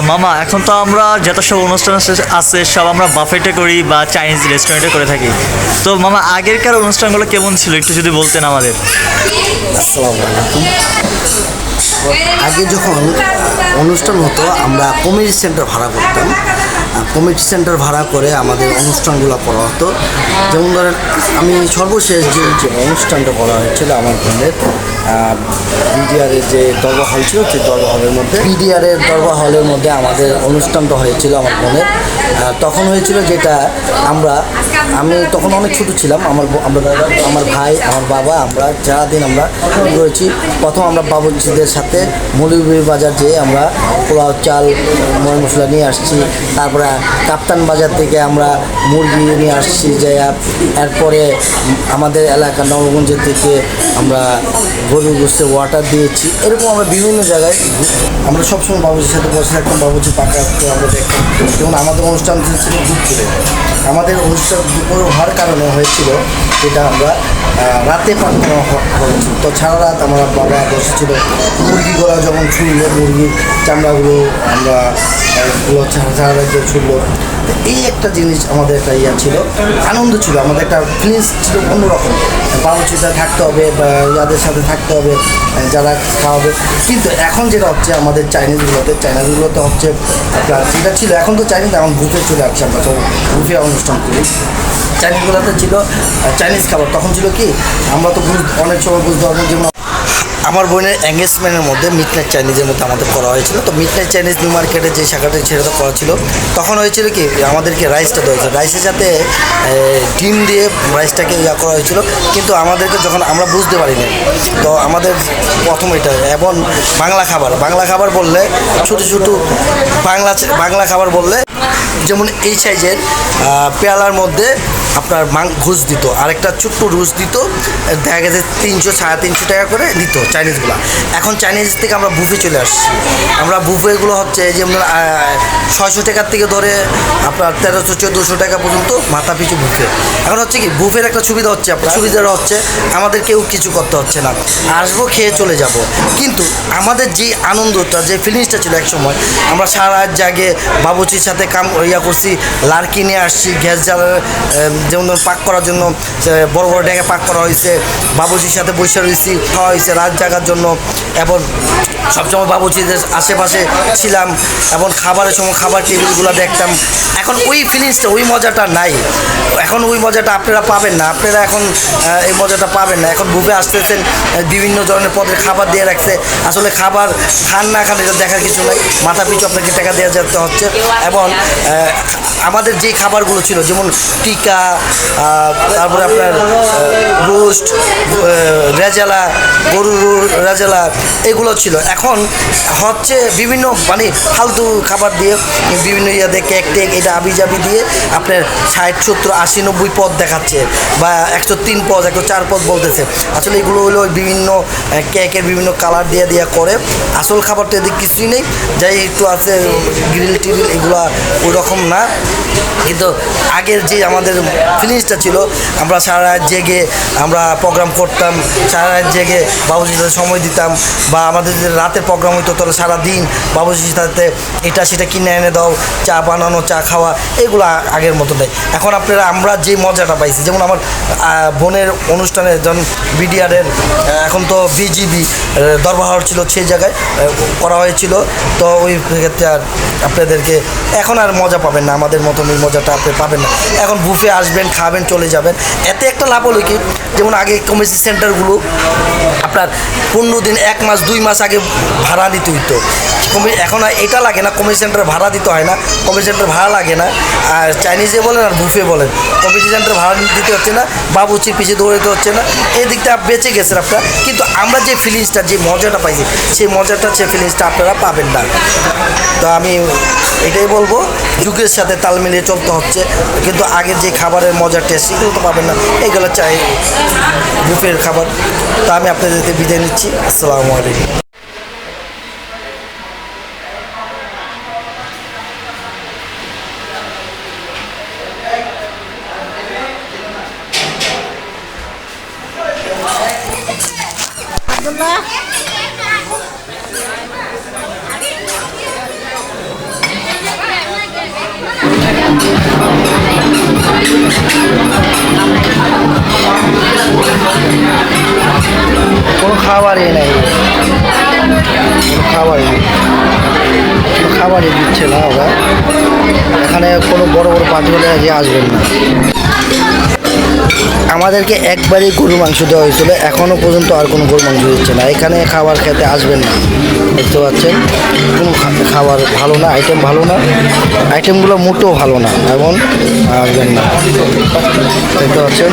মামা, এখন তো আমরা যত সব অনুষ্ঠান আছে- সব আমরা বাফেটে করি বা চাইনিজ রেস্টুরেন্টে করে থাকি। তো মামা, আগেরকার অনুষ্ঠানগুলো কেমন ছিল? একটু যদি বলতেন আমাদের। আগে যখন অনুষ্ঠান হতো, আমরা কমিউনিটি সেন্টার ভাড়া করতাম। কমিউনিটি সেন্টার ভাড়া করে আমাদের অনুষ্ঠানগুলো করা হতো। যেমন ধরেন, আমি সর্বশেষ যে অনুষ্ঠানটা করা হয়েছিল আমার বোনের বিডিআরের যে দরবার হল ছিল সেই দরবার হলের মধ্যে বিডিআরের দরবার হলের মধ্যে আমাদের অনুষ্ঠানটা হয়েছিল আমার আহ, তখন হয়েছিল যেটা আমরা আমি তখন অনেক ছোট ছিলাম আমার আমরা আমার ভাই আমার বাবা আমরা যারা দিন আমরা করেছি প্রথম আমরা বাবুজিদের সাথে মৌলভীর বাজার যেয়ে আমরা পোলাও চাল ময় মশলা নিয়ে আসছি। তারপরে কাপ্তান বাজার থেকে আমরা মুরগি নিয়ে আসছি যে এরপরে আমাদের এলাকা নবগঞ্জের থেকে আমরা গরুর গোস্তের ওয়াটার দিয়েছি। এরকম আমরা বিভিন্ন জায়গায় আমরা সবসময় বাবুজির সাথে বসে থাকতাম, বাবুজি পাকা রাখতে, আমরা দেখতাম। যেমন আমাদের অনুষ্ঠান ছিল দুপুরে। আমাদের অনুষ্ঠান দুপুরে হওয়ার কারণে হয়েছিল যেটা আমরা রাতে করা হয়েছিল। তো সারা রাত আমার বাবা বসেছিল। মুরগি মুরগিগুলো যখন ছুঁড়লো মুরগির চামড়াগুলো আমরা গুলো সারা সারা রাত ছুঁড়লো। তো এই একটা জিনিস আমাদের একটা ইয়া ছিল, আনন্দ ছিল, আমাদের একটা ফিলিংস ছিল অন্যরকম। বাবুচিটা থাকতে হবে বা ইয়াদের সাথে থাকতে হবে, যারা খাওয়াবে। কিন্তু এখন যেটা হচ্ছে আমাদের চাইনিজগুলোতে চাইনিজগুলোতে হচ্ছে আপনার যেটা ছিল, এখন তো চাইনিজ এখন বুফে চলে আসছে আমরা সব বুফে অনুষ্ঠান করি। চাইনিজগুলোতে ছিল চাইনিজ খাবার। তখন ছিল কি, আমরা তো অনেক সময় বুঝতে পারব, যেমন আমার বোনের এঙ্গেজমেন্টের মধ্যে মিড নাইট চাইনিজের মধ্যে আমাদের করা হয়েছিল। তো মিড নাইট চাইনিজ নিউ মার্কেটে যে শাখাটা সেটা করা ছিল। তখন হয়েছিল কি, আমাদেরকে রাইসটা দেওয়া হয়েছিল। রাইসের সাথে ডিম দিয়ে রাইসটাকে ইয়া করা হয়েছিল। কিন্তু আমাদেরকে যখন আমরা বুঝতে পারিনি, তো আমাদের প্রথম এটা, এবং বাংলা খাবার বাংলা খাবার বললে, ছোটো ছোটো বাংলা বাংলা খাবার বললে যেমন এই সাইজের পেয়ালার মধ্যে আপনার মাং ঘুষ দিত। আরেকটা ছোট্ট রুশ দিত, দেখা গেছে তিনশো, সাড়ে তিনশো টাকা করে দিত চাইনিজগুলো। এখন চাইনিজ থেকে আমরা বুফে চলে আসছি। আমরা বুফেগুলো হচ্ছে যেমন ছয়শো টাকার থেকে ধরে আপনার তেরোশো, চোদ্দোশো টাকা পর্যন্ত মাথা পিছু বুফে। এখন হচ্ছে কি, বুফের একটা সুবিধা হচ্ছে আপনার, সুবিধাটা হচ্ছে আমাদের কেউ কিছু করতে হচ্ছে না। আসব, খেয়ে চলে যাব। কিন্তু আমাদের যে আনন্দটা, যে ফিলিংসটা ছিল এক সময় আমরা সারা জাগে বাবুচির সাথে কাম ইয়া করছি লার্কি নিয়ে আসছি, গ্যাস জ্বালার যেমন ধরুন পাক করার জন্য বড় বড় ডেকে পাক করা হয়েছে বাবুচির সাথে বসে রয়েছি, খাওয়া হয়েছে রাত জাগার জন্য, এবং সবসময় বাবুচিদের আশেপাশে ছিলাম, এবং খাবারের সময় খাবার টেবিলগুলো দেখতাম। এখন ওই ফিলিংসটা, ওই মজাটা নাই। এখন ওই মজাটা আপনারা পাবেন না, আপনারা এখন এই মজাটা পাবেন না। এখন বুফে আসতেছেন বিভিন্ন ধরনের পদের খাবার দিয়ে রাখছে। আসলে খাবার খান না খান, এটা দেখার কিছু নাই। মাথা পিছু আপনাকে টাকা দেওয়া যেতে হচ্ছে, এবং আমাদের যে খাবারগুলো ছিল, যেমন টিকা তারপরে আপনার রোস্ট রেজালা, গরুর রেজালা, এগুলো ছিল। এখন হচ্ছে বিভিন্ন মানে ফালতু খাবার দিয়ে বিভিন্ন ইয়াতে কেক টেক, এটা আবি জাবি দিয়ে আপনার ষাট, সত্তর, আশি, নব্বই পদ দেখাচ্ছে বা একশো তিন পদ, একশো চার পদ বলতেছে। আসলে এগুলো হলো বিভিন্ন কেকের বিভিন্ন কালার দিয়ে দিয়ে করে। আসল খাবারটা এদিকে কিছুই নেই। যাই একটু আছে গ্রিল টিরিল এগুলো ওই রকম না। কিন্তু আগের যে আমাদের ফিলিংসটা ছিল, আমরা সারা রাত জেগে আমরা প্রোগ্রাম করতাম, সারা রাত জেগে বাবুজির সাথে সময় দিতাম, বা আমাদের যে রাতের প্রোগ্রাম হতো তাহলে সারাদিন বাবুজির সাথে এটা সেটা কিনে এনে দাও, চা বানানো, চা খাওয়া, এগুলো আগের মতো নেই। এখন আপনারা, আমরা যে মজাটা পাইছি, যেমন আমার বোনের অনুষ্ঠানে যখন বিডিআরের এখন তো বিজিবি দরবার ছিল সেই জায়গায় করা হয়েছিল। তো ওই ক্ষেত্রে আর আপনাদেরকে, এখন আর মজা পাবেন না, আমাদের মতন ওই মজাটা আপনি পাবেন না। এখন বুফে আসবেন, খাবেন, চলে যাবেন। এতে একটা লাভ হলো কি? যেমন আগে কমিউনিটি সেন্টারগুলো আপনার পনেরো দিন, এক মাস, দুই মাস আগে ভাড়া দিতে হইতো। এখন এটা লাগে না কমিউনিটি সেন্টার ভাড়া দিতে হয় না। কমিউনিটি সেন্টার ভাড়া লাগে না। আর চাইনিজে বলেন আর বুফে বলেন কমিউনিটি সেন্টার ভাড়া দিতে হচ্ছে না, বাবুচির পিছিয়ে দৌড়াতে হচ্ছে না। এই দিকটা বেঁচে গেছেন আপনারা। কিন্তু আমরা যে ফিলিংসটা যে মজাটা পাইছি, সেই মজাটা, সেই ফিলিংসটা আপনারা পাবেন না। তো আমি এটাই বলব। যুগের সাথে তাল মিলিয়ে চলতে হচ্ছে। কিন্তু আগের যে খাবারের মজার টেস্ট সেগুলো তো পাবেন না। এইগুলো চাই। বুফের খাবার। তো আমি আপনাদেরকে বিদায় নিচ্ছি। আসসালামু আলাইকুম। কোনো খাবারই নেই। খাবারই কোনো খাবারই দিচ্ছে না ওরা। এখানে কোনো বড় বড় পার্টি হলে আসবেন না। আমাদেরকে একবারই গরু মাংস দেওয়া হয়েছিল। এখনও পর্যন্ত আর কোনো গরুর মাংস দিচ্ছে না। এখানে খাবার খেতে আসবেন না। দেখতে পাচ্ছেন? কোনো খাবার ভালো না আইটেম ভালো না। আইটেমগুলো মোটেও ভালো না। এমন আসবেন না। দেখতে পাচ্ছেন?